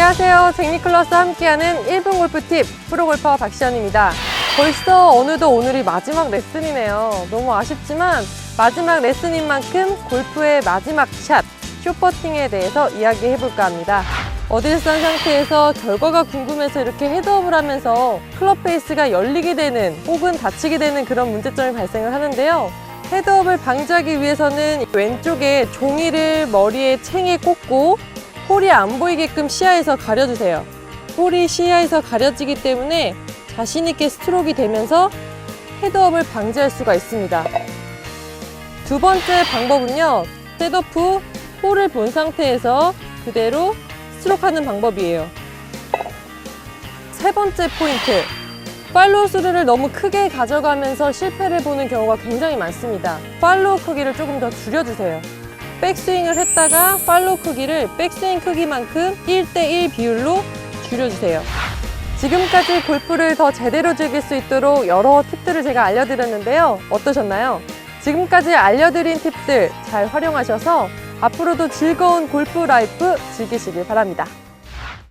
안녕하세요. 잭니클러스 함께하는 1분 골프 팁 프로골퍼 박시연입니다. 벌써 어느덧 오늘이 마지막 레슨이네요. 너무 아쉽지만 마지막 레슨인 만큼 골프의 마지막 샷, 쇼퍼팅에 대해서 이야기해 볼까 합니다. 어딜 선 상태에서 결과가 궁금해서 이렇게 헤드업을 하면서 클럽 페이스가 열리게 되는 혹은 닫히게 되는 그런 문제점이 발생을 하는데요. 헤드업을 방지하기 위해서는 왼쪽에 종이를 머리에 챙에 꽂고 홀이 안 보이게끔 시야에서 가려주세요. 홀이 시야에서 가려지기 때문에 자신있게 스트로크가 되면서 헤드업을 방지할 수가 있습니다. 두 번째 방법은요. 셋업 후 홀을 본 상태에서 그대로 스트로크 하는 방법이에요. 세 번째 포인트. 팔로우 스루를 너무 크게 가져가면서 실패를 보는 경우가 굉장히 많습니다. 팔로우 크기를 조금 더 줄여주세요. 백스윙을 했다가 팔로우 크기를 백스윙 크기만큼 1대1 비율로 줄여주세요. 지금까지 골프를 더 제대로 즐길 수 있도록 여러 팁들을 제가 알려드렸는데요. 어떠셨나요? 지금까지 알려드린 팁들 잘 활용하셔서 앞으로도 즐거운 골프 라이프 즐기시길 바랍니다.